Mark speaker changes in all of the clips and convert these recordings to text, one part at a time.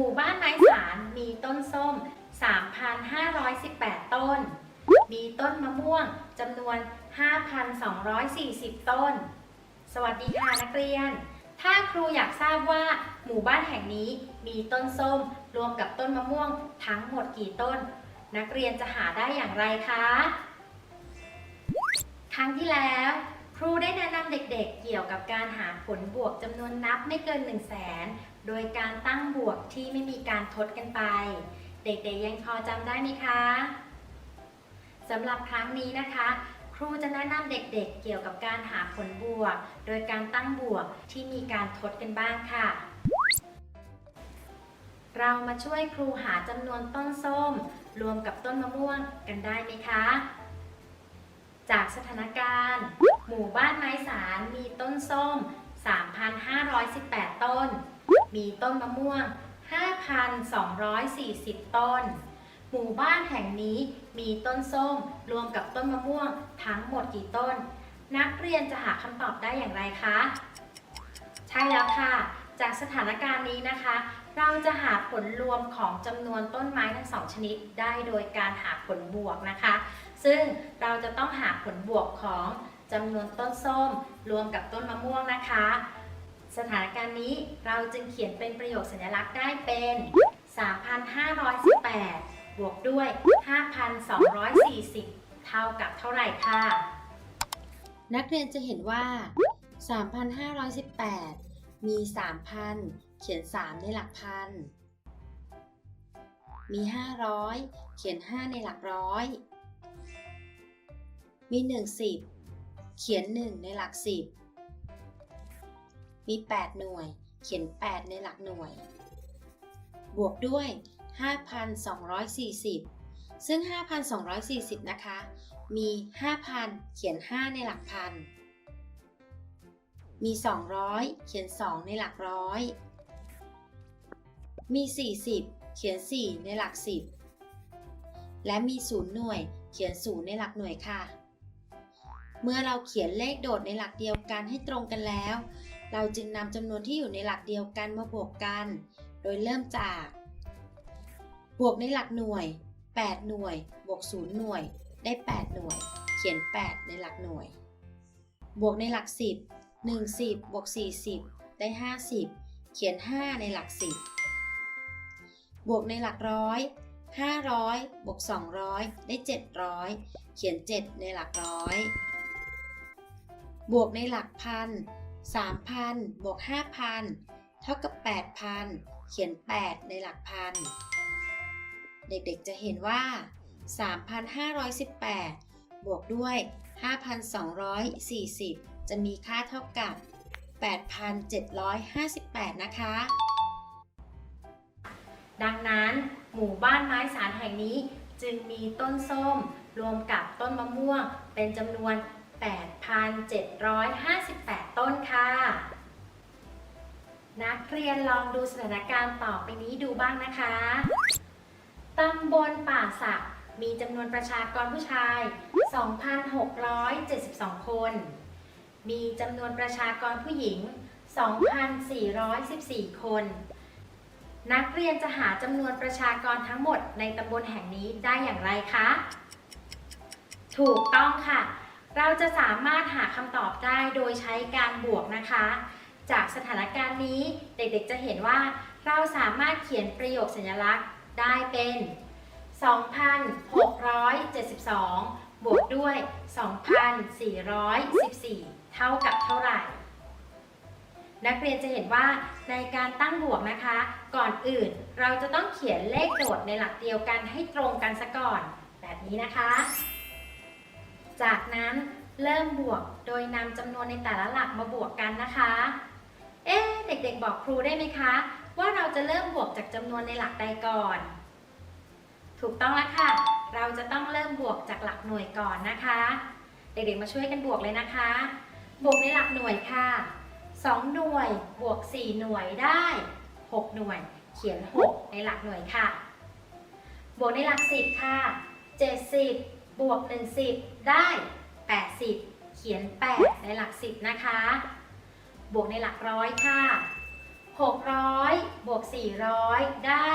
Speaker 1: หมู่บ้านไม้สารมีต้นส้ม 3,518 ต้น มีต้นมะม่วงจำนวน 5,240 ต้น สวัสดีค่ะนักเรียน ถ้าครูอยากทราบว่า หมู่บ้านแห่งนี้มีต้นส้ม รวมกับต้นมะม่วงทั้งหมดกี่ต้น นักเรียนจะหาได้อย่างไรคะ ครั้งที่แล้วครูได้แนะนำเด็กๆ เกี่ยวกับการหาผลบวกจำนวนนับไม่เกิน 1 0 0 0 0แสนโดยการตั้งบวกที่ไม่มีการทดกันไป เด็กๆยังพอจำได้ไหมคะสำหรับครั้งนี้นะคะ ครูจะแนะนำเด็กๆเกี่ยวกับการหาผลบวก โดยการตั้งบวกที่มีการทดกันบ้างค่ะ เรามาช่วยครูหาจำนวนต้นส้ม รวมกับต้นมะม่วงกันได้ไหมคะ จากสถานการณ์ หมู่บ้านไม้สารมีต้นส้ม 3,518 ต้น มีต้นมะม่วง 5,240 ต้น หมู่บ้านแห่งนี้มีต้นส้มรวมกับต้นมะม่วงทั้งหมดกี่ต้น นักเรียนจะหาคำตอบได้อย่างไรคะ ใช่แล้วค่ะ จากสถานการณ์นี้นะคะ เราจะหาผลรวมของจำนวนต้นไม้ทั้งสองชนิดได้โดยการหาผลบวกนะคะ ซึ่งเราจะต้องหาผลบวกของจำนวนต้นส้ม รวมกับต้นมะม่วงนะคะ สถานการณ์นี้เราจึงเขียนเป็นประโยคสัญลักษณ์ได้เป็น 3,518 บวกด้วย 5,240 เท่ากับเท่าไหร่ค่ะ นักเรียนจะเห็นว่า 3,518 มี 3,000 เขียน 3 ในหลักพัน มี 500 เขียน 5 ในหลักร้อย มี 1 10 เขียน 1 ในหลัก10 มี 8 หน่วย เขียน 8 ในหลักหน่วย บวกด้วย 5,240 ซึ่ง 5,240 นะคะ มี 5,000 เขียน 5 ในหลักพัน มี 200 เขียน 2 ในหลักร้อย มี 40 เขียน 4 ในหลัก 10 และมี 0 หน่วย เขียน 0 ในหลักหน่วยค่ะเมื่อเราเขียนเลขโดดในหลักเดียวกันให้ตรงกันแล้ว เราจึงนำจำนวนที่อยู่ในหลักเดียวกันมาบวกกัน โดยเริ่มจาก บวกในหลักหน่วย 8 หน่วย บวก 0 หน่วย ได้ 8 หน่วย เขียน 8 ในหลักหน่วย บวกในหลัก 10 1 10บวก40 ได้ 50 เขียน 5 ในหลัก 10 บวกในหลักร้อย500บวก200 ได้ 700 เขียน 7 ในหลักร้อย บวกในหลักพัน 3,000 บวก 5,000 เท่ากับ 8,000 เขียน 8 ในหลักพัน เด็กๆจะเห็นว่า 3,518 บวกด้วย 5,240 จะมีค่าเท่ากับ 8,758 นะคะ ดังนั้นหมู่บ้านไม้สารแห่งนี้จึงมีต้นส้มรวมกับต้นมะม่วงเป็นจำนวน 8,758 ต้นค่ะ นักเรียนลองดูสถานการณ์ต่อไปนี้ดูบ้างนะคะ ตำบลป่าสักมีจำนวนประชากรผู้ชาย 2,672 คน มีจำนวนประชากรผู้หญิง 2,414 คน นักเรียนจะหาจำนวนประชากรทั้งหมดในตำบลแห่งนี้ได้อย่างไรคะ ถูกต้องค่ะ เราจะสามารถหาคำตอบได้โดยใช้การบวกนะคะ จากสถานการณ์นี้เด็กๆจะเห็นว่า เราสามารถเขียนประโยคสัญลักษณ์ได้เป็น 2,672 บวกด้วย 2,414 เท่ากับเท่าไหร่ นักเรียนจะเห็นว่าในการตั้งบวกนะคะ ก่อนอื่นเราจะต้องเขียนเลขโดดในหลักเดียวกันให้ตรงกันซะก่อน แบบนี้นะคะ จากนั้นเริ่มบวกโดยนำจำนวนในแต่ละหลักมาบวกกันนะคะ เอ๊เด็กๆบอกครูได้ไหมคะ ว่าเราจะเริ่มบวกจากจำนวนในหลักใดก่อน ถูกต้องแล้วค่ะ เราจะต้องเริ่มบวกจากหลักหน่วยก่อนนะคะ เด็กๆมาช่วยกันบวกเลยนะคะ บวกในหลักหน่วยค่ะ 2 หน่วยบวก 4 หน่วยได้ 6 หน่วย เขียน 6 ในหลักหน่วยค่ะ บวกในหลัก 10 ค่ะ 70 บวก 10 ได้ 80 เขียน 8 ในหลัก 10 นะคะ บวกในหลักร้อยค่ะ 600 บวก 400 ได้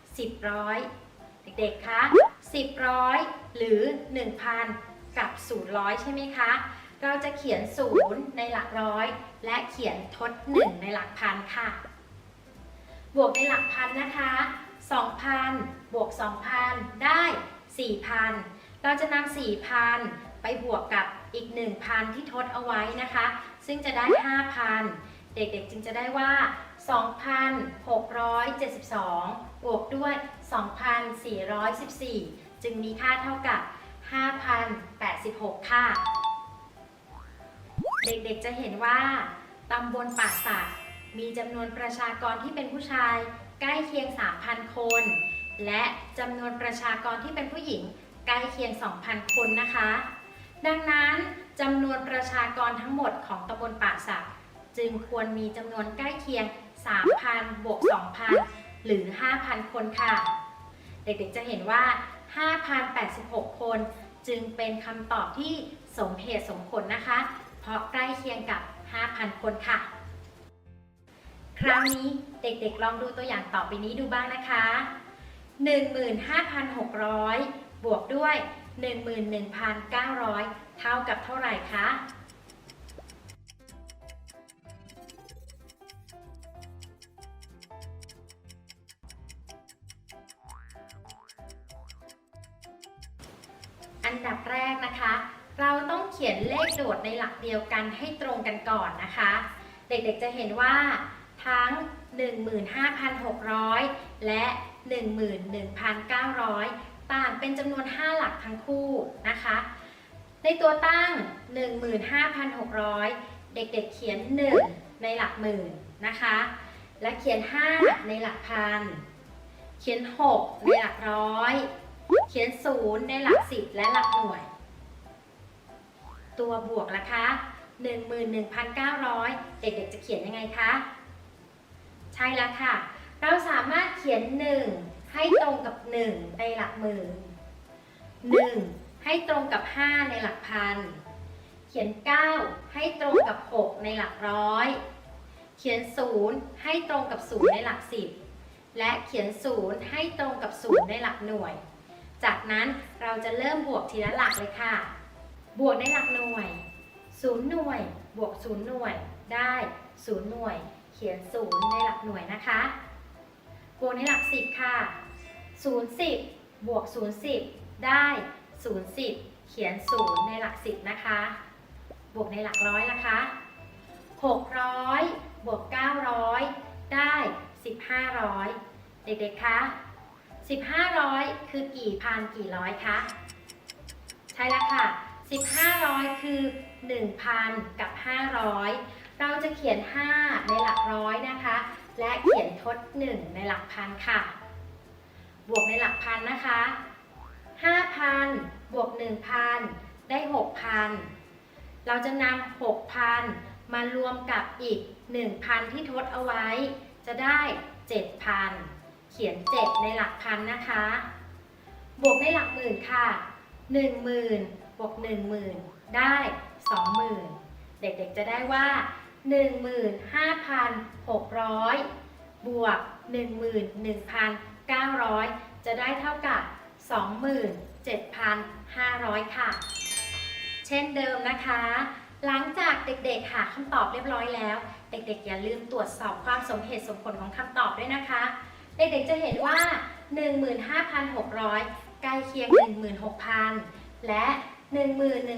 Speaker 1: 10ร้อยเด็กๆคะ10ร้อยหรือ 1,000 กับ000ใช่ไหมคะ เราจะเขียน 0 ในหลักร้อย และเขียนทด 1 ในหลักพันค่ะ บวกในหลักพันนะคะ2,000 บวก 2,000 ได้ 4,000 เราจะนำ4,000 ไปบวกกับอีก 1,000 ที่ทดเอาไว้นะคะ ซึ่งจะได้ 5,000 เด็กๆจึงจะได้ว่า 2,672 บวกด้วย 2,414 จึงมีค่าเท่ากับ 5,086 ค่ะ เด็กๆจะเห็นว่าตำบลป่าสักมีจำนวนประชากรที่เป็นผู้ชายใกล้เคียง 3,000 คน และจำนวนประชากรที่เป็นผู้หญิง ใกล้เคียง 2,000 คนนะคะ ดังนั้นจำนวนประชากรทั้งหมดของตำบลป่าสักจึงควรมีจำนวนใกล้เคียง 3,000 บวก 2,000 หรือ 5,000 คนค่ะ เด็กๆจะเห็นว่า 5,086 คนจึงเป็นคำตอบที่สมเหตุสมผลนะคะ เพราะใกล้เคียงกับ 5,000 คนค่ะ คราวนี้เด็กๆ ลองดูตัวอย่างต่อไปนี้ดูบ้างนะคะ 15,600 บวกด้วย 11,900 เท่ากับเท่าไหร่คะอันดับแรกนะคะ เราต้องเขียนเลขโดดในหลักเดียวกันให้ตรงกันก่อนนะคะ เด็กๆจะเห็นว่าทั้ง 15,600 และ 11,900 ต่างเป็นจำนวน 5 หลักทั้งคู่นะคะ ในตัวตั้ง 15,600 เด็กๆเขียน 1 ในหลักหมื่นนะคะ และเขียน 5 ในหลักพัน เขียน 6 ในหลักร้อย เขียน 0 ในหลัก10และหลักหน่วย ตัวบวกละคะ 11,900 เด็กๆจะเขียนยังไงคะ ใช่แล้วค่ะ เราสามารถเขียน 1 ให้ตรงกับ 1 ในหลักหมื่น 1 ให้ตรงกับ 5 ในหลักพัน เขียน 9 ให้ตรงกับ 6 ในหลักร้อย เขียน 0 ให้ตรงกับ 0 ในหลัก 10 และเขียน 0 ให้ตรงกับ 0 ในหลักหน่วย จากนั้นเราจะเริ่มบวกทีละหลักเลยค่ะ บวกในหลักหน่วย 0 หน่วย บวก 0 หน่วย ได้ 0 หน่วย เขียน 0 ในหลักหน่วยนะคะ บวกในหลัก 10 ค่ะ 0 10บวก0 10ได้0 10เขียน0ในหลัก10นะคะ บวกในหลักร้อยนะคะ600บวก900ได้1500เด็กๆคะ1500คือกี่พันกี่ร้อยคะใช่แล้วค่ะ1500คือ1,000กับ500เราจะเขียน5ในหลักร้อยนะคะ และเขียนทด1ในหลักพันค่ะ บวกในหลักพันนะคะ 5,000 บวก 1,000 ได้ 6,000 เราจะนำ6,000 มารวมกับอีก 1,000 ที่ทดเอาไว้ จะได้ 7,000 เขียน 7 ในหลักพันนะคะ บวกในหลักหมื่นค่ะ 10,000 บวก 10,000 ได้ 20,000 เด็กๆจะได้ว่า 15,600 บวก 900 จะได้เท่ากับ 27,500 ค่ะ เช่นเดิมนะคะ หลังจากเด็กๆหาคำตอบเรียบร้อยแล้ว เด็กๆ อย่าลืมตรวจสอบความสมเหตุสมผลของคำตอบด้วยนะคะ เด็กๆจะเห็นว่า 15,600 ใกล้เคียง 16,000 และ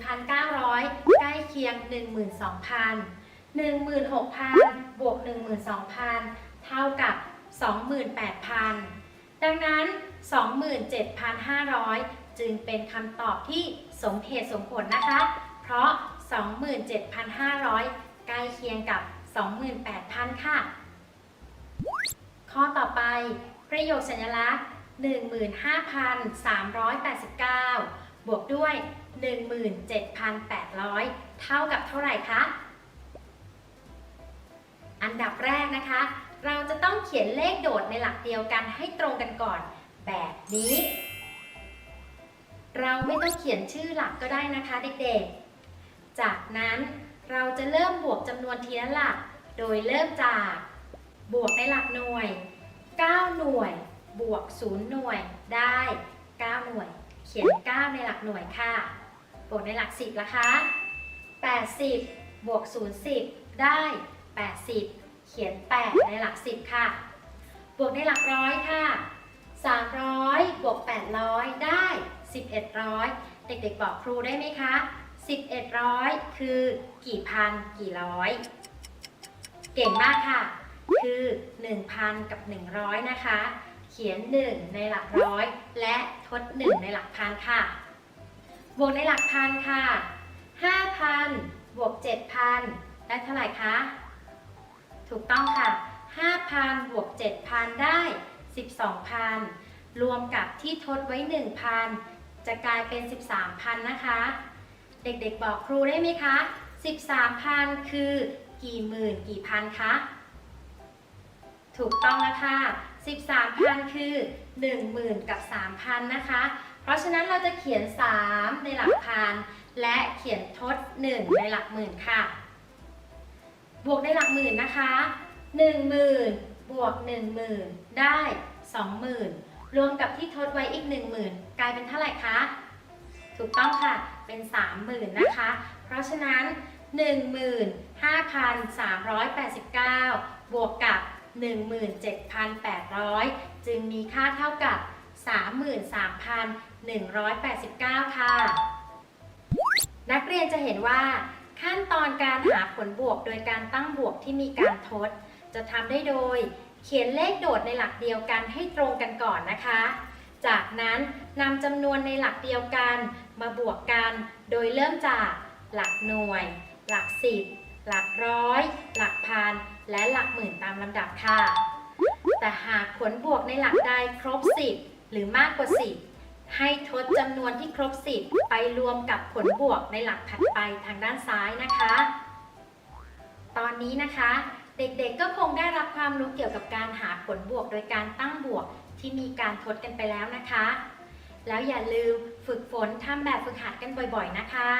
Speaker 1: 11,900 ใกล้เคียง 12,000 16,000 บวก 12,000 เท่ากับ 28,000 ดังนั้น 27,500 จึงเป็นคำตอบที่สมเหตุสมผลนะคะ เพราะ 27,500 ใกล้เคียงกับ 28,000 ค่ะ ข้อต่อไป ประโยคสัญลักษณ์ 15,389 บวกด้วย 17,800 เท่ากับเท่าไหร่คะ อันดับแรกนะคะ เราจะต้องเขียนเลขโดดในหลักเดียวกันให้ตรงกันก่อน แบบนี้ เราไม่ต้องเขียนชื่อหลักก็ได้นะคะเด็กๆ จากนั้นเราจะเริ่มบวกจำนวนทีละหลัก โดยเริ่มจากบวกในหลักหน่วย 9 หน่วย บวก 0 หน่วย ได้ 9 หน่วย เขียน 9 ในหลักหน่วยค่ะ บวกในหลัก 10ละคะ 80 บวก 0 10 ได้ 80 ขียน 8 ในหลัก 10 ค่ะ บวกในหลักร้อยค่ะ 300 บวก 800 ได้ 1100 เด็กๆ บอกครูได้ไหมคะ 1100 คือกี่พันกี่ร้อย เก่งมากค่ะ คือ 1,000 กับ 100 นะคะ เขียน 1 ในหลักร้อย และทด 1 ในหลักพันค่ะ บวกในหลักพันค่ะ 5,000 บวก 7,000 ได้เท่าไหร่คะ ถูกต้องค่ะ 5,000 บวก 7,000 ได้ 12,000 รวมกับที่ทดไว้ 1,000 จะกลายเป็น 13,000 นะคะ เด็กๆบอกครูได้ไหมคะ 13,000 คือกี่หมื่นกี่พันคะ ถูกต้องแล้วค่ะ13,000 คือ 10,000 กับ 3,000 นะคะ เพราะฉะนั้นเราจะเขียน 3 ในหลักพัน และเขียนทด 1 ในหลักหมื่นค่ะ บวกในหลักหมื่นนะคะ 10,000 บวก 10,000 ได้ 20,000 รวมกับที่ทดไว้อีก 10,000 กลายเป็นเท่าไหร่คะ ถูกต้องค่ะเป็น 30,000 นะคะ เพราะฉะนั้น 15,389 บวกกับ 17,800 จึงมีค่าเท่ากับ 33,189 ค่ะ นักเรียนจะเห็นว่า ขั้นตอนการหาผลบวกโดยการตั้งบวกที่มีการทด จะทำได้โดย เขียนเลขโดดในหลักเดียวกันให้ตรงกันก่อนนะคะ จากนั้นนำจำนวนในหลักเดียวกัน มาบวกกัน โดยเริ่มจากหลักหน่วย หลักสิบหลักร้อย หลักพัน และหลักหมื่นตามลำดับค่ะ แต่หากผลบวกในหลักใดครบ 10 หรือมากกว่า 10 ให้ทดจำนวนที่ครบ 10 ไปรวมกับผลบวกในหลักถัดไปทางด้านซ้ายนะคะ ตอนนี้นะคะ เด็กๆก็คงได้รับความรู้เกี่ยวกับการหาผลบวก โดยการตั้งบวกที่มีการทดกันไปแล้วนะคะ แล้วอย่าลืมฝึกฝนทำแบบฝึกหัดกันบ่อยๆนะคะ